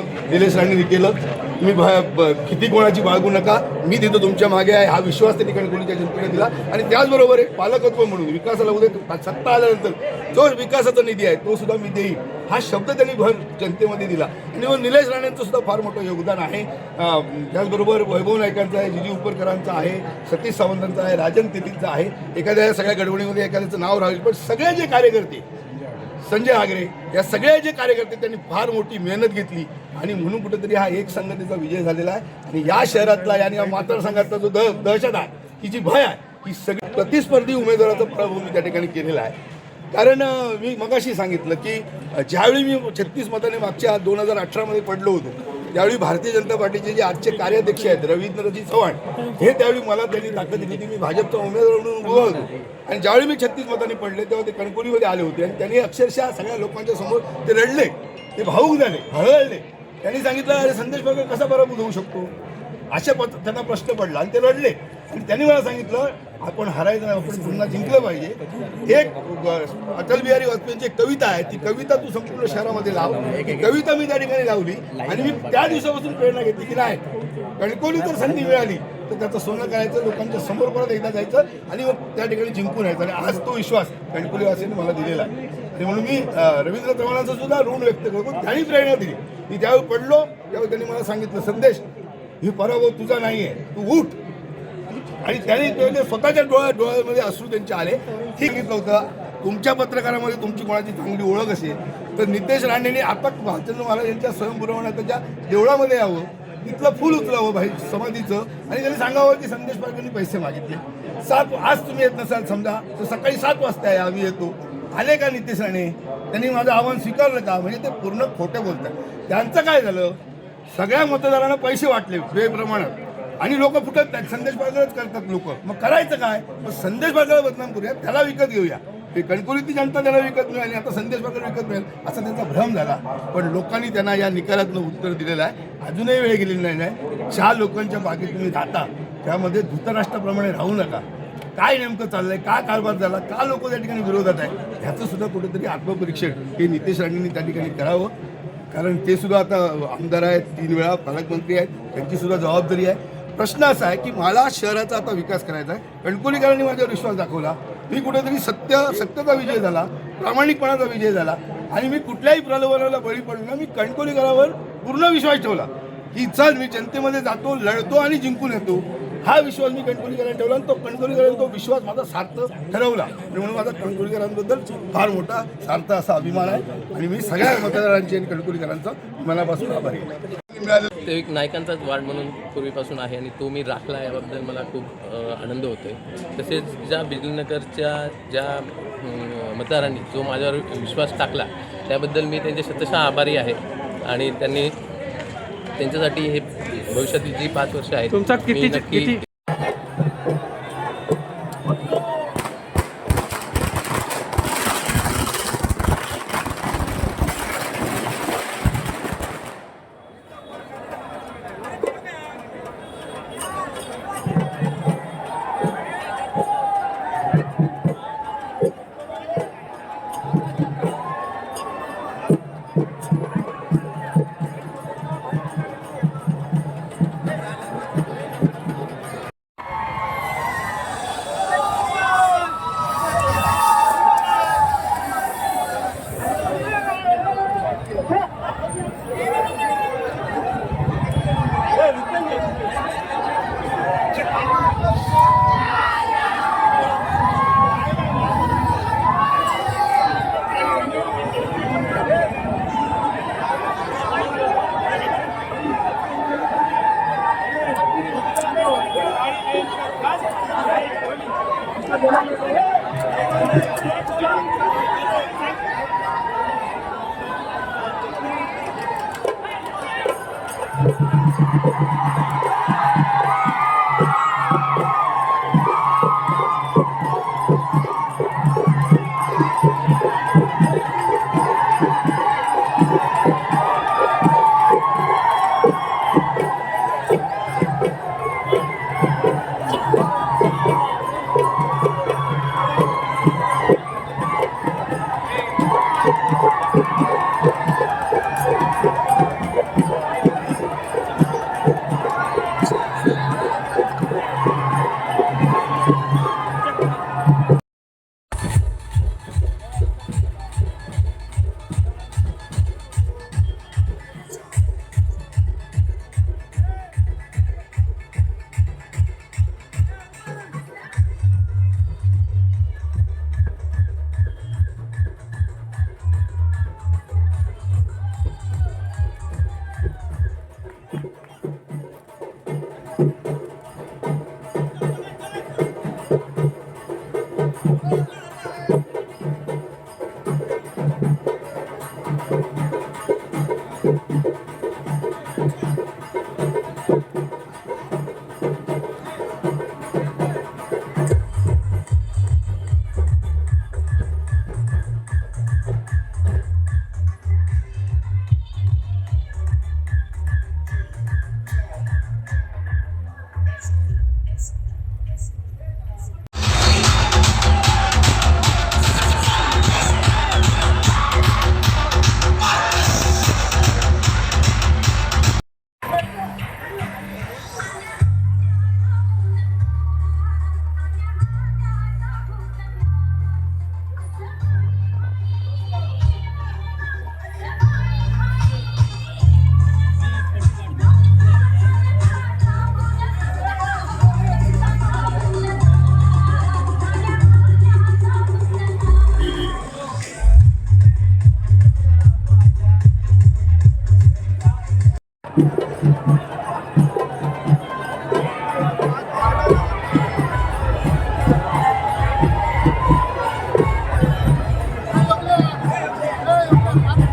निलेश राणेंनी केलं. तुम्ही ब- किती कोणाची बाळगू नका. मी तिथं तुमच्या मागे आहे. हा विश्वास त्या ठिकाणी कोणीच्या जनतेने दिला. आणि त्याचबरोबर एक पालकत्व म्हणून विकासाला उद्या सत्ता आल्यानंतर जो विकासाचा निधी आहे तो सुद्धा मी देईल हा शब्द त्यांनी भर जनतेमध्ये दिला. आणि मग निलेश राणेंचं सुद्धा फार मोठं योगदान आहे. त्याचबरोबर वैभव नायकांचं आहे जिजी उपरकरांचं आहे सतीश सावंतांचं आहे राजन तेलींचं आहे. एखाद्या सगळ्या गडबडीमध्ये एखाद्याचं नाव राहील पण सगळे जे कार्यकर्ते संजय आगरे या सगळ्या जे कार्यकर्ते त्यांनी फार मोठी मेहनत घेतली आणि म्हणून कुठेतरी हा एक संघटनेचा विजय झालेला आहे. आणि या शहरातला आणि या मतदारसंघातला जो द दहशत आहे ही जी भय आहे ही सगळी प्रतिस्पर्धी उमेदवाराचा पराभव मी त्या ठिकाणी केलेला आहे. कारण मी मगाशी सांगितलं की ज्यावेळी मी छत्तीस मताने मागच्या दोन हजार अठरामध्ये पडलो होतो त्यावेळी भारतीय जनता पार्टीचे जे आजचे कार्याध्यक्ष आहेत रवींद्रजी चव्हाण हे त्यावेळी मला त्यांनी ताकद दिली की मी भाजपचा उमेदवार म्हणून उभा होतो. आणि ज्यावेळी मी छत्तीस मतांनी पडले तेव्हा ते कणकुलीमध्ये आले होते. आणि त्यांनी अक्षरशः सगळ्या लोकांच्या समोर ते रडले. ते भाऊक झाले हळहळले. त्यांनी सांगितलं अरे संदेश बागर कसा पराभूत होऊ शकतो? अशा पद त्यांना प्रश्न पडला आणि ते रडले. आणि त्यांनी मला सांगितलं आपण हरायचं नाही आपण पुन्हा जिंकलं पाहिजे. एक अटल बिहारी वाजपेयींची एक कविता आहे. ती कविता तू संपूर्ण शहरामध्ये लाव. कविता मी त्या ठिकाणी लावली. आणि मी त्या दिवसापासून प्रेरणा घेतली की नाही कणकोली जर संधी मिळाली तर त्याचं सोनं करायचं लोकांच्या समोर परत एकदा जायचं आणि मग त्या ठिकाणी जिंकून यायचं. आणि आज तो विश्वास कणकोलीवासींनी मला दिलेला आहे. आणि म्हणून मी रवींद्र चव्हाणांचं सुद्धा ऋण व्यक्त करतो. त्यांनी प्रेरणा दिली. मी ज्यावेळी पडलो त्यावेळी त्यांनी मला सांगितलं संदेश ही पराभव तुझा नाही आहे तू उठ. आणि त्यांनी ते स्वतःच्या डोळ्या डोळ्यामध्ये अश्रू त्यांचे आले ठीक घेतलं होतं. तुमच्या पत्रकारामध्ये तुमची कोणाची चांगली ओळख असेल तर नितेश राणेंनी आता भालचंद्र महाराज यांच्या स्वयंपुरवण्याच्या देवळामध्ये यावं तिथलं फुल उचलावं भाई समाधीचं. आणि त्यांनी सांगावं की संदेश पाटलांनी पैसे मागितले. सात आज तुम्ही येत नसाल समजा तर सकाळी सात वाजता या आम्ही येतो. आले का नितेश राणे? त्यांनी माझं आव्हान स्वीकारलं का? म्हणजे ते पूर्ण खोटं बोलतात. त्यांचं काय झालं? सगळ्या मतदारांना पैसे वाटले बेप्रमाणात. आणि लोक फुटत नाहीत. संदेश बाजारच करतात लोक. मग करायचं काय? मग संदेश बाजार बदनाम करूया त्याला विकत घेऊया. ते कणकुलीची जनता त्याला विकत मिळाली आता संदेश बाजार विकत मिळेल. असा त्यांचा भ्रम झाला. पण लोकांनी त्यांना या निकालातनं उत्तर दिलेलं आहे. अजूनही वेळ गेलेली नाही नाही ज्या लोकांच्या बागेत तुम्ही जाता त्यामध्ये धृतराष्ट्राप्रमाणे राहू नका. काय नेमकं चाललंय? का कारभार झाला? का लोक त्या ठिकाणी विरोधात आहे ह्याचं सुद्धा कुठेतरी आत्मपरीक्षण हे नितेश राणेंनी त्या ठिकाणी करावं. कारण ते सुद्धा आता आमदार आहेत तीन वेळा पालकमंत्री आहेत. त्यांची सुद्धा जबाबदारी आहे. प्रश्न असा आहे की मला शहराचा आता विकास करायचा आहे. कणकोलीकरांनी माझ्यावर विश्वास दाखवला. मी कुठेतरी सत्य सत्यचा विजय झाला प्रामाणिकपणाचा विजय झाला. आणि मी कुठल्याही प्रलोभनाला बळी पडलो मी कणकोलीकरावर पूर्ण विश्वास ठेवला. की चल मी जनतेमध्ये जातो लढतो आणि जिंकून येतो. हा विश्वास मी कणकोलीकरांना ठेवला आणि तो कणकोलीकरांनी तो विश्वास माझा सार्थ ठरवला. आणि म्हणून माझा कणकोलीकरांबद्दल फार मोठा सार्थ असा अभिमान आहे आणि मी सगळ्या मतदारांची आणि कणकोलीकरांचा मनापासून आभारी आहे. ते एक नायकांचाच वार्ड म्हणून पूर्वीपासून आहे आणि तो मी राखला याबद्दल मला खूप आनंद होतो आहे तसेच ज्या बिजलीनगरच्या ज्या मतदारांनी जो माझ्यावर विश्वास टाकला त्याबद्दल मी त्यांचे शतशः आभारी आहे. आणि त्यांनी त्यांच्यासाठी हे भविष्यातील जी पाच वर्ष आहेत तुमचा किती Yeah.